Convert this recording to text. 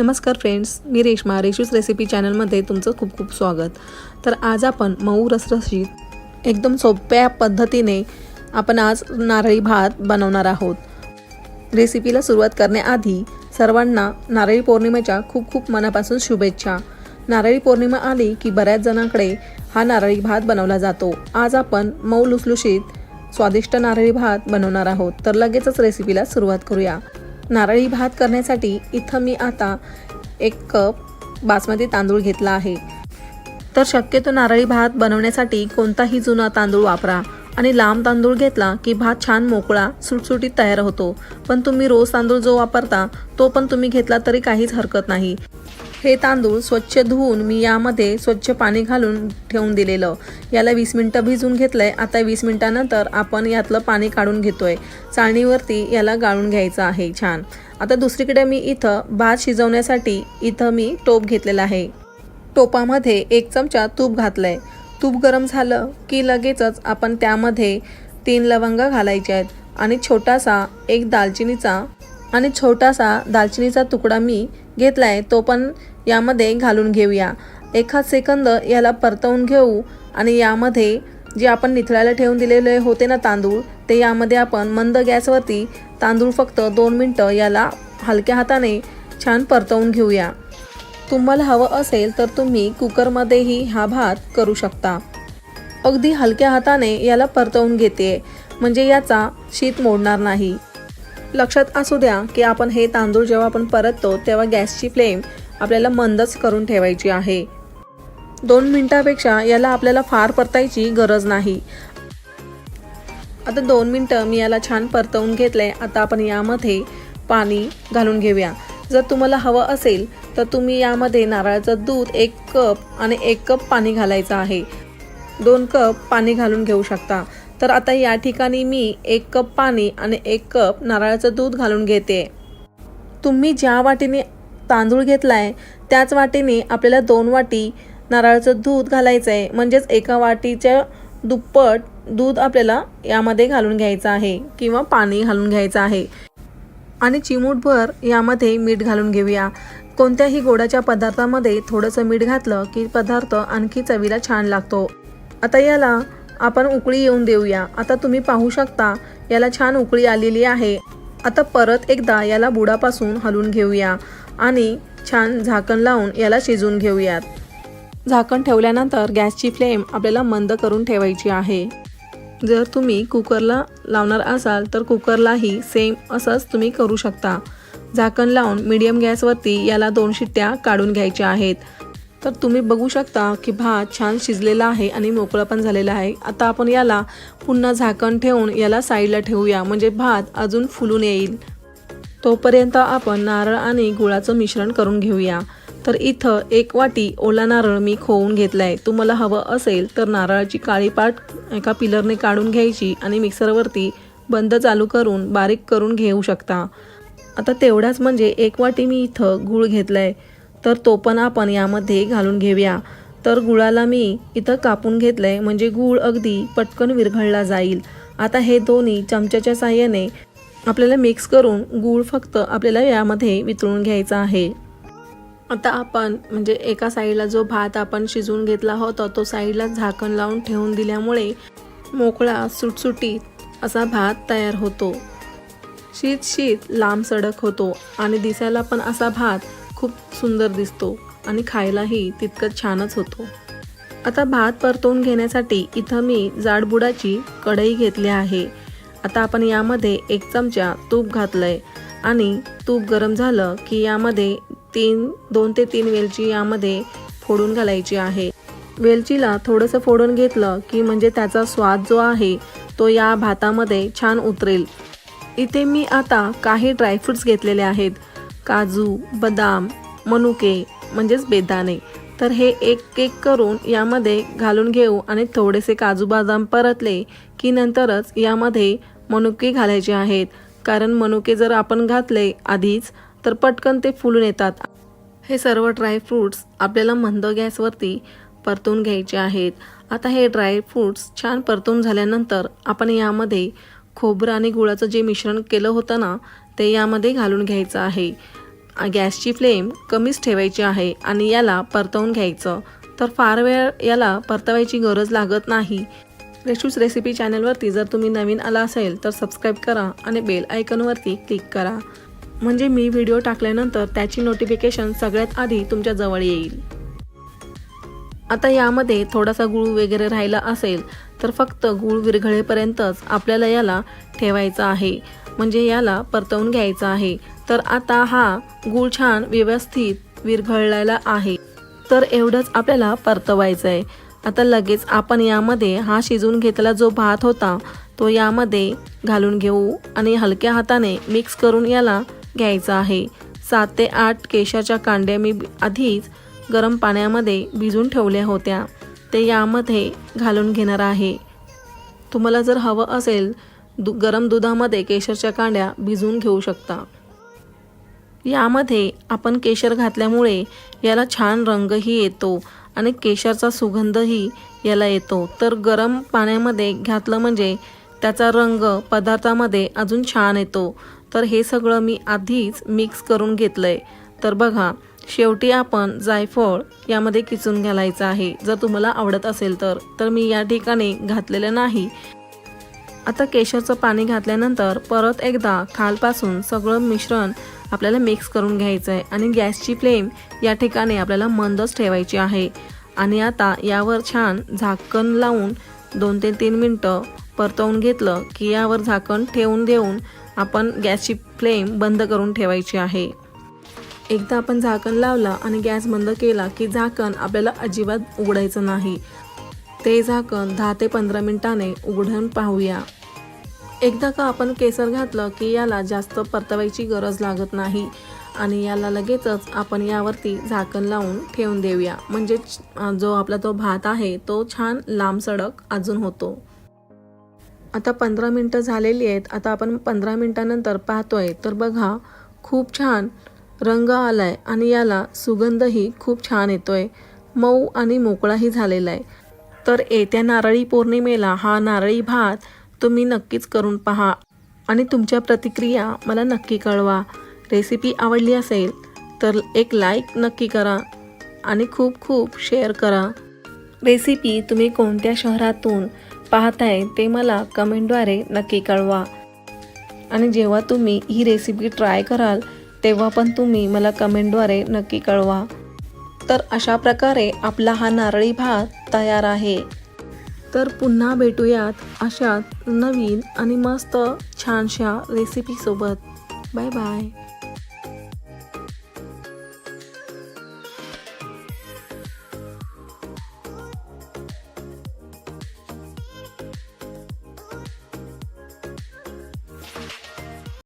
नमस्कार फ्रेंड्स मी रेश्मा रेशूज रेसिपी चॅनलमध्ये तुमचं खूप खूप स्वागत. तर आज आपण मऊ रसरशीत एकदम सोप्या पद्धतीने आपण आज नारळी भात बनवणार आहोत. रेसिपीला सुरुवात करण्याआधी सर्वांना नारळी पौर्णिमेच्या खूप खूप मनापासून शुभेच्छा. नारळी पौर्णिमा आली की बऱ्याच जणांकडे हा नारळी भात बनवला जातो. आज आपण मऊ लुसलुशीत स्वादिष्ट नारळी भात बनवणार आहोत. तर लगेचच रेसिपीला सुरुवात करूया. नारळी भात करण्यासाठी इथं मी आता एक कप बासमती तांदूळ घेतला आहे. तर शक्यतो नारळी भात बनवण्यासाठी कोणताही जुना तांदूळ वापरा आणि लांब तांदूळ घेतला की भात छान मोकळा सुटसुटीत तयार होतो. पण तुम्ही रोज तांदूळ जो वापरता तो पण तुम्ही घेतला तरी काहीच हरकत नाही. हे तांदूळ स्वच्छ धुवून मी यामध्ये स्वच्छ पाणी घालून ठेवून दिलेलं. याला वीस मिनटं भिजून घेतलंय. आता वीस मिनटानंतर आपण यातलं पाणी काढून घेतोय. चाळणीवरती याला गाळून घ्यायचं आहे. छान. आता दुसरीकडे मी इथं भात शिजवण्यासाठी इथं मी टोप घेतलेला आहे. टोपामध्ये एक चमचा तूप घातलंय. तूप गरम झालं की लगेचच आपण त्यामध्ये तीन लवंग घालायचे आहेत आणि छोटासा एक दालचिनीचा आणि छोटासा दालचिनीचा तुकडा मी घेतला आहे तो पण यामध्ये घालून घेऊया. एखाद सेकंद याला परतवून घेऊ आणि यामध्ये जे आपण निथळायला ठेवून दिलेले होते ना तांदूळ ते यामध्ये आपण मंद गॅसवरती तांदूळ फक्त दोन मिनटं याला हलक्या हाताने छान परतवून घेऊया. तुम्हाला हवं असेल तर तुम्ही कुकरमध्येही हा भात करू शकता. अगदी हलक्या हाताने याला परतवून घेते म्हणजे याचा शीत मोडणार नाही. लक्षात असू द्या की आपण हे तांदूळ जेव्हा आपण परततो तेव्हा गॅसची फ्लेम आपल्याला मंदच करून ठेवायची आहे. दोन मिनटापेक्षा याला आपल्याला फार परतायची गरज नाही. आता दोन मिनटं मी याला छान परतवून घेतलंय. आता आपण यामध्ये पाणी घालून घेऊया. जर तुम्हाला हवं असेल तर तुम्ही यामध्ये नारळाचं दूध एक कप आणि एक कप पाणी घालायचं आहे. दोन कप पाणी घालून घेऊ शकता. तर आता या ठिकाणी मी एक कप पाणी आणि एक कप नारळाचं दूध घालून घेते. तुम्ही ज्या वाटीने तांदूळ घेतलाय त्याच वाटीने आपल्याला दोन वाटी नारळाचं दूध घालायचं आहे म्हणजेच एका वाटीच्या दुप्पट दूध आपल्याला यामध्ये घालून घ्यायचं आहे किंवा पाणी घालून घ्यायचं आहे. आणि चिमूटभर यामध्ये मीठ घालून घेऊया. कोणत्याही गोडाच्या पदार्थामध्ये थोडंसं मीठ घातलं की पदार्थ आणखी चवीला छान लागतो. आता याला आपण उकळी येऊन देऊया. आता तुम्ही पाहू शकता याला छान उकळी आलेली आहे. आता परत एकदा याला बुडापासून हलवून घेऊया. आणि छान झाकण लावून याला शिजवून घेऊयात. झाकण ठेवल्यानंतर गॅसची फ्लेम आपल्याला मंद करून ठेवायची आहे. जर तुम्ही कुकरला लावणार असाल तर कुकरलाही सेम असंच तुम्ही करू शकता. झाकण लावून मीडियम गॅसवरती याला दोन शिट्ट्या काढून घ्यायच्या आहेत. तर तुम्ही बघू शकता की भात छान शिजलेला आहे आणि मोकळा पण झालेला आहे. आता आपण याला पुन्हा झाकण ठेवून याला साईडला ठेवूया. म्हणजे भात अजून फुलून येईल. तोपर्यंत आपण नारळ आणि गुळाचं मिश्रण करून घेऊया. तर इथं एक वाटी ओला नारळ मी खोवून घेतला आहे तुम्हाला हवं असेल तर नारळाची काळी पाट एका पिलरने काढून घ्यायची आणि मिक्सरवरती बंद चालू करून बारीक करून घेऊ शकता. आता तेवढाच म्हणजे एक वाटी मी इथं गूळ घेतला आहे तर तो पण आपण यामध्ये घालून घेऊया. तर गुळाला मी इथं कापून घेतलं आहे म्हणजे गूळ अगदी पटकन विरघळला जाईल. आता हे दोन्ही चमच्याच्या साह्याने आपल्याला मिक्स करून गूळ फक्त आपल्याला यामध्ये वितळून घ्यायचा आहे. आता आपण म्हणजे एका साईडला जो भात आपण शिजवून घेतला होता तो साईडला झाकण लावून ठेवून दिल्यामुळे मोकळा सुटसुटीत असा भात तयार होतो. शीत शीत लांब सडक होतो आणि दिसायला पण असा भात खूप सुंदर दिसतो आणि खायलाही तितकंच छानच होतो. आता भात परतवून घेण्यासाठी इथं मी जाडबुडाची कढई घेतली आहे. आता आपण यामध्ये एक चमचा तूप घातलंय. आणि तूप गरम झालं की यामध्ये तीन दोन ते तीन वेलची यामध्ये फोडून घालायची आहे. वेलचीला थोडंसं फोडून घेतलं की म्हणजे त्याचा स्वाद जो आहे तो या भातामध्ये छान उतरेल. इथे मी आता काही ड्रायफ्रुट्स घेतलेले आहेत. काजू बदाम मनुके म्हणजेच बेदाणे. तर हे एक एक करून यामध्ये घालून घेऊ आणि थोडेसे काजू बदाम परतले की नंतरच यामध्ये मनुके घालायचे आहेत. कारण मनुके जर आपण घातले आधीच तर पटकन ते फुलून येतात. हे सर्व ड्रायफ्रूट्स आपल्याला मंद गॅसवरती परतून घ्यायचे आहेत. आता हे ड्रायफ्रूट्स छान परतून झाल्यानंतर आपण यामध्ये खोबरं आणि गुळाचं जे मिश्रण केलं होतं ना ते यामध्ये घालून घ्यायचं आहे. गॅसची फ्लेम कमीच ठेवायची आहे आणि याला परतवून घ्यायचं. तर फार वेळ याला परतवायची गरज लागत नाही. रेशूस रेसिपी चॅनलवरती जर तुम्ही नवीन आला असेल तर सबस्क्राईब करा आणि बेल आयकॉनवरती क्लिक करा. म्हणजे मी व्हिडिओ टाकल्यानंतर त्याची नोटिफिकेशन सगळ्यात आधी तुमच्या जवळ येईल. आता यामध्ये थोडासा गूळ वगैरे राहिला असेल तर फक्त गूळ विरघळेपर्यंतच आपल्याला याला ठेवायचा आहे. म्हणजे याला परतवून घ्यायचा आहे. तर आता हा गूळ छान व्यवस्थित विरघळलेला आहे. तर एवढंच आपल्याला परतवायचं आहे आता लगेच आपण यामध्ये हा शिजवून घेतलेला जो भात होता तो यामध्ये घालून घेऊ आणि हलक्या हाताने मिक्स करून याला घ्यायचा आहे. सात ते आठ केशाच्या कांड्या मी आधीच गरम पाण्यामध्ये भिजून ठेवल्या होत्या. ते यामध्ये घालून घेणार आहे. तुम्हाला जर हवं असेल दु गरम दुधामध्ये केशरच्या कांड्या भिजवून घेऊ शकता. यामध्ये आपण केशर घातल्यामुळे याला छान रंगही येतो आणि केशरचा सुगंधही याला येतो. तर गरम पाण्यामध्ये घातलं म्हणजे त्याचा रंग पदार्थामध्ये अजून छान येतो. तर हे सगळं मी आधीच मिक्स करून घेतलं आहे तर बघा शेवटी आपण जायफळ यामध्ये किचून घालायचं आहे. जर तुम्हाला आवडत असेल तर तर मी या ठिकाणी घातलेलं नाही. आता केशरचं पाणी घातल्यानंतर परत एकदा खालपासून सगळं मिश्रण आपल्याला मिक्स करून घ्यायचं आहे आणि गॅसची फ्लेम या ठिकाणी आपल्याला मंदच ठेवायची आहे. आणि आता यावर छान झाकण लावून दोन ते तीन मिनटं परतवून घेतलं की यावर झाकण ठेवून देऊन आपण गॅसची फ्लेम बंद करून ठेवायची आहे. एकदा आपण झाकण लावला आणि गॅस बंद केला की झाकण आपल्याला अजिबात उघडायचं नाही. ते झाकण दहा ते पंधरा मिनिटाने उघडून पाहूया. एकदा का आपण केसर घातलं की याला जास्त परतवायची गरज लागत नाही आणि याला लगेचच आपण यावरती झाकण लावून ठेवून देऊया. म्हणजे जो आपला तो भात आहे तो छान लांब सडक अजून होतो. आता पंधरा मिनटं झालेली आहेत. आता आपण पंधरा मिनटानंतर पाहतोय. तर बघा खूप छान रंग आलाय आणि याला सुगंधही खूप छान येतोय. मऊ आणि मोकळाही झालेला आहे तर येत्या नारळी पौर्णिमेला हा नारळी भात तुम्ही नक्कीच करून पहा. आणि तुमच्या प्रतिक्रिया मला नक्की कळवा. रेसिपी आवडली असेल तर एक लाईक नक्की करा आणि खूप खूप शेअर करा. रेसिपी तुम्ही कोणत्या शहरातून पाहताय ते मला कमेंटद्वारे नक्की कळवा. आणि जेव्हा तुम्ही ही रेसिपी ट्राय कराल तेव्हा पण तुम्ही मला कमेंटद्वारे नक्की कळवा. तर अशा प्रकारे आपला हा नारळी भात तयार आहे. तर पुन्हा भेटूयात अशात नवीन आणि मस्त छानशा रेसिपीसोबत बाय बाय.